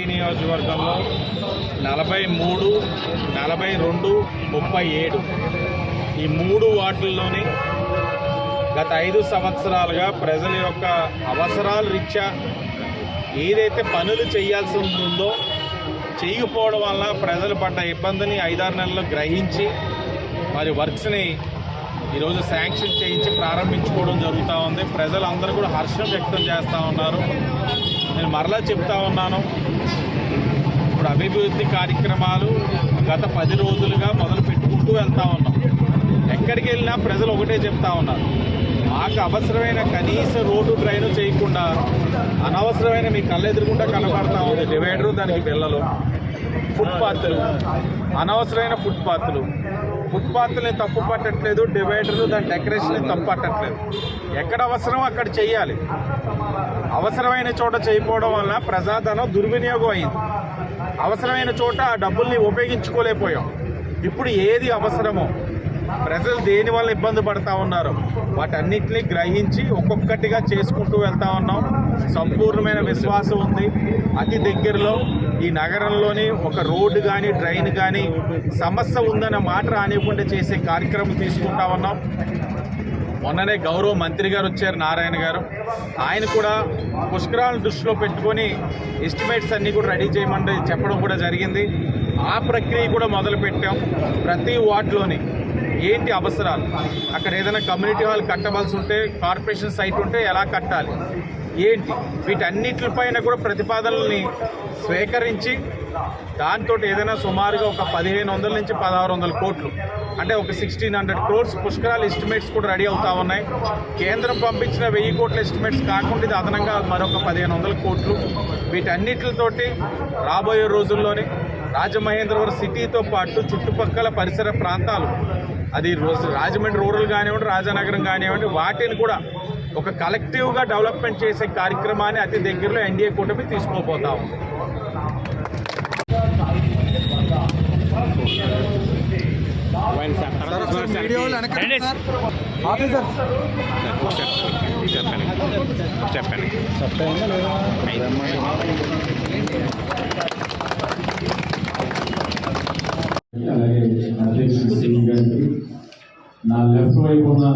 ఈ నియోజకవర్గంలో నలభై మూడు నలభై రెండు ముప్పై ఏడు. ఈ మూడు వార్డుల్లోని గత ఐదు సంవత్సరాలుగా ప్రజల యొక్క అవసరాల రీత్యా ఏదైతే పనులు చేయాల్సి ఉంటుందో చేయకపోవడం వల్ల ప్రజలు పడ్డ ఇబ్బందిని ఐదారు నెలల్లో గ్రహించి మరి వర్క్స్ని ఈరోజు శాంక్షన్ చేయించి ప్రారంభించుకోవడం జరుగుతూ ఉంది. ప్రజలందరూ కూడా హర్షం వ్యక్తం చేస్తూ ఉన్నారు. నేను మరలా చెప్తా ఉన్నాను. అభివృద్ధి కార్యక్రమాలు గత పది రోజులుగా మొదలు పెట్టుకుంటూ వెళ్తా ఉన్నాం. ఎక్కడికి వెళ్ళినా ప్రజలు ఒకటే చెప్తా ఉన్నారు. మాకు అవసరమైన కనీస రోడ్డు డ్రైను చేయకుండా అనవసరమైన మీ కళ్ళెదురుకుండా కనబడతా ఉంది డివైడరు దానికి పిల్లలు ఫుట్పాత్లు అనవసరమైన ఫుట్పాత్లు. ఫుట్పాత్లని తప్పు పట్టట్లేదు డివైడర్లు దాని డెకరేషన్ తప్పు పట్టట్లేదు. ఎక్కడ అవసరం అక్కడ చేయాలి అవసరమైన చోట చేయకపోవడం వల్ల ప్రజాధనం దుర్వినియోగం అయింది. అవసరమైన చోట ఆ డబ్బుల్ని ఉపయోగించుకోలేకపోయాం. ఇప్పుడు ఏది అవసరమో ప్రజలు దేని వల్ల ఇబ్బంది పడతా ఉన్నారు వాటన్నిటిని గ్రహించి ఒక్కొక్కటిగా చేసుకుంటూ వెళ్తా ఉన్నాం. సంపూర్ణమైన విశ్వాసం ఉంది. అతి దగ్గరలో ఈ నగరంలోని ఒక రోడ్డు కానీ డ్రైన్ కానీ సమస్య ఉందన్న మాట రానివ్వకుండా చేసే కార్యక్రమం తీసుకుంటా ఉన్నాం. మొన్ననే గౌరవ మంత్రి గారు వచ్చారు నారాయణ గారు. ఆయన కూడా పుష్కరాలను దృష్టిలో పెట్టుకొని ఎస్టిమేట్స్ అన్నీ కూడా రెడీ చేయమని చెప్పడం కూడా జరిగింది. ఆ ప్రక్రియ కూడా మొదలుపెట్టాం ప్రతి వార్డులోని ఏంటి అవసరాలు? అక్కడ ఏదైనా కమ్యూనిటీ హాల్ కట్టవలసి ఉంటే కార్పొరేషన్ సైట్ ఉంటే ఎలా కట్టాలి? ఏంటి? వీటన్నిటిపైన కూడా ప్రతిపాదనల్ని స్వీకరించి దాంతో ఏదైనా సుమారుగా ఒక పదిహేను వందల నుంచి పదహారు వందల కోట్లు అంటే ఒక సిక్స్టీన్ హండ్రెడ్ క్రోర్స్ పుష్కరాల ఎస్టిమేట్స్ కూడా రెడీ అవుతా ఉన్నాయి. కేంద్రం పంపించిన వెయ్యి కోట్ల ఎస్టిమేట్స్ కాకుండా ఇది అదనంగా మరొక పదిహేను వందల కోట్లు. వీటన్నిటితోటి రాబోయే రోజుల్లోనే రాజమహేంద్రవరం సిటీతో పాటు చుట్టుపక్కల పరిసర ప్రాంతాలు అది రోజు రాజమండ్రి రూరల్ కానివ్వండి రాజానగరం కానివ్వండి వాటిని కూడా ఒక కలెక్టివ్గా డెవలప్మెంట్ చేసే కార్యక్రమాన్ని అతి దగ్గరలో ఎన్డీఏ కూటమి తీసుకోబోతా ఉంది. చెప్పండి అలాగే నా లెఫ్ట్ వైపు ఉన్న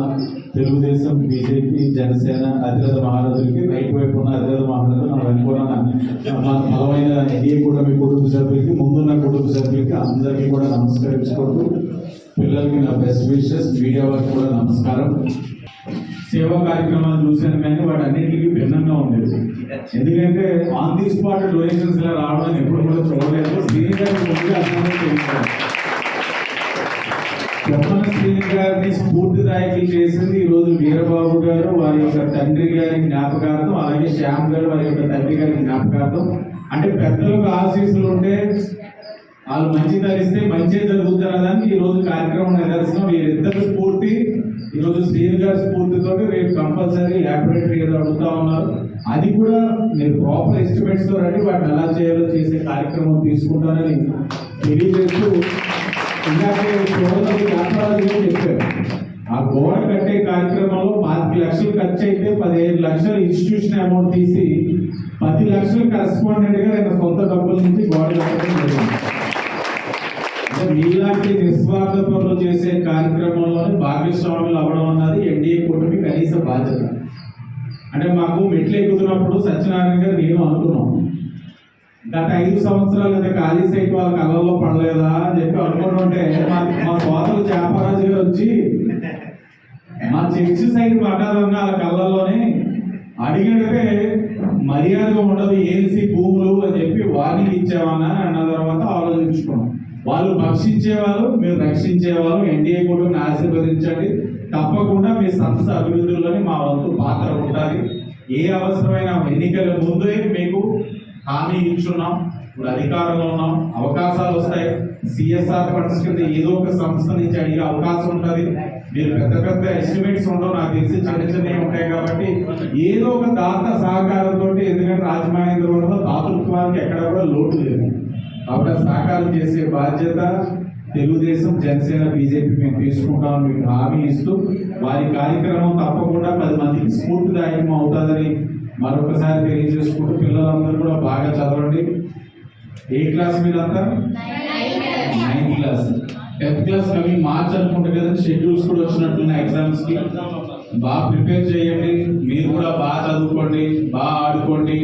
తెలుగుదేశం బీజేపీ జనసేన అధిరథ మహారథులకి రైట్ వైపు ఉన్న అధిరథ మహారథులు నా వెనుక ఉన్న బలమైన ఎన్డీఏ మీ కుటుంబ సభ్యులకి ముందున్న కుటుంబ సభ్యులకి అందరికీ కూడా నమస్కరించుకుంటూ పిల్లలకి నా బెస్ట్ విషెస్ మీడియా వారికి కూడా నమస్కారం. సేవా కార్యక్రమాలు చూశాను కానీ వాటి అన్నింటికి భిన్నంగా ఉండేది. ఎందుకంటే ఆన్ ది స్పాట్ డొనేషన్స్ ఇలా రావడం ఎప్పుడు కూడా చూడలేదు. శ్రీని గారి ముందుగా అర్థం స్ఫూర్తి శ్రీని గారిని స్ఫూర్తిదాయకులు చేసింది ఈ రోజు వీరబాబు గారు వారి యొక్క తండ్రి గారి జ్ఞాపకార్థం అలాగే శ్యామ్ గారు వారి యొక్క తండ్రి గారి జ్ఞాపకార్థం. అంటే పెద్దలకు ఆశీస్సులు ఉంటే వాళ్ళు మంచి ధరిస్తే మంచి జరుగుతారని ఈ రోజు కార్యక్రమం నిదర్శనం వీరిద్దరు స్ఫూర్తి ఈ రోజు గారి స్ఫూర్తితో రేపు కంపల్సరీ ల్యాబొరేటరీ ఏదో అడుగుతా ఉన్నారు. అది కూడా మీరు ప్రాపర్ ఎస్టిమేట్స్తో రండి వాటిని ఎలా చేయాలో చేసే కార్యక్రమం తీసుకుంటారని తెలియజేస్తూ ఇందాకే సోదరులు వ్యాపారాలు కూడా చెప్పారు. ఆ గోడ కట్టే కార్యక్రమంలో పాతిక లక్షలు ఖర్చు అయితే పదిహేను లక్షలు ఇన్స్టిట్యూషన్ అమౌంట్ తీసి పది లక్షలు కరెస్పాండెంట్గా నేను సొంత డబ్బుల నుంచి గోడ కట్టడం జరిగింది. మీలాంటి నిస్వార్థ పనులు చేసే కార్యక్రమంలోనే భాగస్వాములు అవ్వడం అన్నది ఎన్డీఏ కూటమి కనీస బాధ్యత. అంటే మాకు మెట్లు ఎక్కుతున్నప్పుడు సత్యనారాయణ గారు నేను అనుకున్నాం. గత ఐదు సంవత్సరాలు అయితే ఖాళీ సైట్ వాళ్ళ కళ్ళల్లో పడలేదా అని చెప్పి అనుకుంటుంటే మా మా సోదరులు చేపరాజు గారు వచ్చి మా చర్చ్ సైట్ పడ్డారన్న వాళ్ళ కళ్ళల్లోనే అడిగితే మర్యాద ఉండదు ఏసీ భూములు అని చెప్పి వార్నింగ్ ఇచ్చామన్నా అన్న తర్వాత ఆలోచించుకున్నాం. వాళ్ళు భక్షించేవారు మీరు రక్షించేవారు ఎన్డీఏ కూడా ఆశీర్వదించండి. తప్పకుండా మీ సంస్థ అభివృద్ధిలోనే మా వంతు పాత్ర ఉండాలి. ఏ అవసరమైన ఎన్నికల ముందే మీకు హామీ ఇచ్చున్నాం ఇప్పుడు అధికారంలో ఉన్నాం అవకాశాలు వస్తాయి. సిఎస్ఆర్ ఫండ్స్ కింద ఏదో ఒక సంస్థ నుంచి అడిగే అవకాశం ఉంటుంది. మీరు పెద్ద పెద్ద ఎస్టిమేట్స్ ఉండవు నాకు తెలిసి చిన్న చిన్నవి ఉంటాయి కాబట్టి ఏదో ఒక దాత సహకారంతో ఎందుకంటే రాజమహేంద్రవరంలో దాతృత్వానికి ఎక్కడ కూడా లోటు లేదు. కాబట్టి సహకారం చేసే బాధ్యత తెలుగుదేశం జనసేన బీజేపీ మేము తీసుకుంటామని మీకు హామీ ఇస్తూ వారి కార్యక్రమం తప్పకుండా పది మందికి స్ఫూర్తిదాయకం అవుతుందని మరొకసారి తెలియజేసుకుంటూ పిల్లలందరూ కూడా బాగా చదవండి. ఏ క్లాస్ మీరంతా? Ninth class. టెన్త్ క్లాస్ అవి మార్చ్ అనుకుంటా కదా షెడ్యూల్స్ కూడా వచ్చినట్లున్నాయి ఎగ్జామ్స్కి బాగా ప్రిపేర్ చేయండి మీరు కూడా బాగా చదువుకోండి బాగా ఆడుకోండి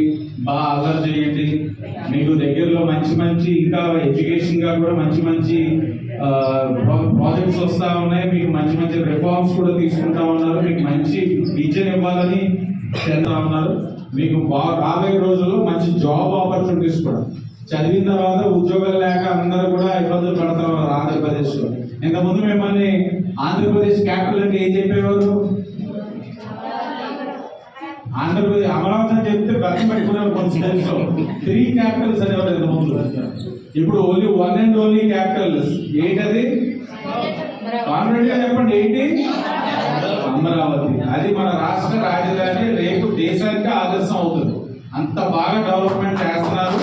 బాగా అలర్ చేయండి. మీకు దగ్గరలో మంచి మంచి ఇంకా ఎడ్యుకేషన్గా కూడా మంచి మంచి ప్రాజెక్ట్స్ వస్తా ఉన్నాయి. మీకు మంచి మంచి రిఫార్మ్స్ కూడా తీసుకుంటా ఉన్నారు. మీకు మంచి విద్యను ఇవ్వాలని చేస్తా ఉన్నారు. మీకు బాగా రాబోయే రోజుల్లో మంచి జాబ్ ఆపర్చునిటీస్ కూడా. చదివిన తర్వాత ఉద్యోగాలు లేక అందరూ కూడా ఇబ్బందులు పడతా ఆంధ్రప్రదేశ్లో. ఆంధ్రప్రదేశ్లో ఇంతకుముందు మిమ్మల్ని ఆంధ్రప్రదేశ్ క్యాపిటల్ అంటే ఏం చెప్పేవారు? ఆంధ్రప్రదేశ్ అమరావతి అని చెప్తే బతం పెట్టుకున్నారు కొంచెం తెలుసు. త్రీ క్యాపిటల్స్ అనేవారు ఇంతకుముందు. ఇప్పుడు only one and only capitals ఏంటది? కాన్ఫిడెంట్ చెప్పండి ఏంటి? అమరావతి. అది మన రాష్ట్ర రాజధాని రేపు దేశానికి ఆదర్శం అవుతుంది. అంత బాగా డెవలప్మెంట్ చేస్తున్నారు.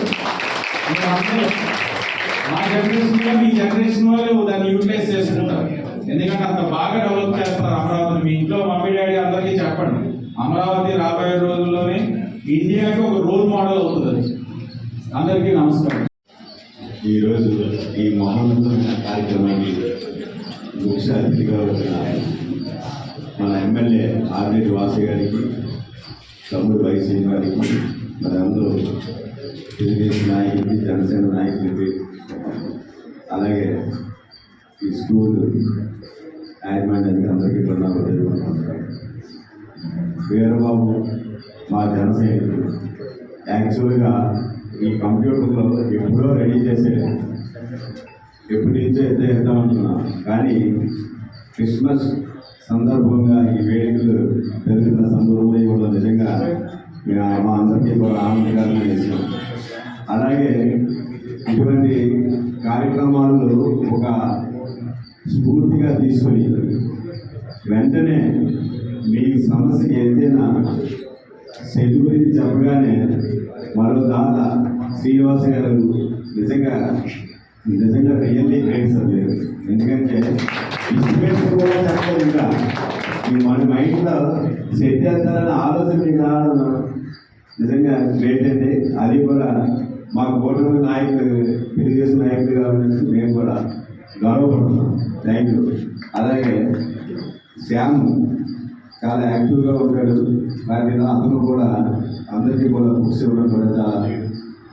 మా జనరేషన్లో మీ జనరేషన్ వాళ్ళు దాన్ని యూటిలైజ్ చేసుకుంటారు. ఎందుకంటే అంత బాగా డెవలప్ చేస్తున్నారు అమరావతిని. మీ ఇంట్లో మమ్మీ డాడీ అందరికీ చెప్పండి. అమరావతి రాబోయే రోజుల్లోనే ఇండియాకి ఒక రోల్ మోడల్ అవుతుంది అందరికీ నమస్కారం. ఈరోజు ఈ మహోన్నతమైన కార్యక్రమాన్ని ముఖ్య అతిథిగా వచ్చిన మన ఎమ్మెల్యే ఆర్నేటి వాసి గారికి తమ్ముడు వైసీ గారికి మరి అందరూ తెలుగుదేశం నాయకుడికి జనసేన నాయకుడికి అలాగే ఈ స్కూల్ యాజమాన్యానికి అందరికీ ప్రణాళిక నా వీరబాబు మా జనసైనికుడు యాక్చువల్గా ఈ కంప్యూటర్లో ఎప్పుడో రెడీ చేసే ఎప్పటి నుంచో ఎత్తే వేద్దామనుకున్నాం కానీ క్రిస్మస్ సందర్భంగా ఈ వేడుకలు జరుగుతున్న సందర్భంలో ఇవాళ నిజంగా మా అందరికీ కూడా ఆనందకరంగా చేసాం అలాగే ఇటువంటి కార్యక్రమాలు ఒక స్ఫూర్తిగా తీసుకొని వెంటనే మీ సమస్య ఏదైనా సెట్ గురించి చెప్పగానే మరో దాత శ్రీనివాస గారు నిజంగా నిజంగా రియల్లీ గ్రేట్ సబ్జెక్ట్ ఎందుకంటే ఇన్స్టిమేట్ కూడా చెప్పలేదు ఇంకా. ఈ మన మైండ్లో సెట్ చేస్తారని ఆలోచన మీకు రావడం నిజంగా గ్రేట్ అండి అది కూడా మా కూటమి నాయకులు తెలుగుదేశం నాయకులు కాబట్టి మేము కూడా గౌరవపడుతున్నాం. థ్యాంక్ యూ అలాగే శ్యామ్ చాలా యాక్టివ్గా ఉంటాడు. వాటి అతను కూడా అందరికీ కూడా బుక్స్ ఇవ్వడం కూడా చాలా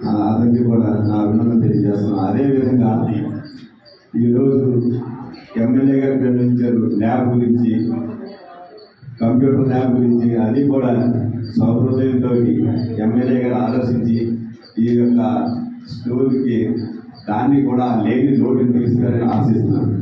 ఆ, అందరికీ కూడా నా అభినందన తెలియజేస్తున్నాను. అదేవిధంగా ఈరోజు ఎమ్మెల్యే గారు నిర్వహించారు ల్యాబ్ గురించి కంప్యూటర్ ల్యాబ్ గురించి అది కూడా సౌహృదయంతో ఎమ్మెల్యే గారు ఆలోచించి ఈ యొక్క స్టోర్కి దాన్ని కూడా లేని లోటుని తీసుకోవాలని ఆశిస్తున్నాను.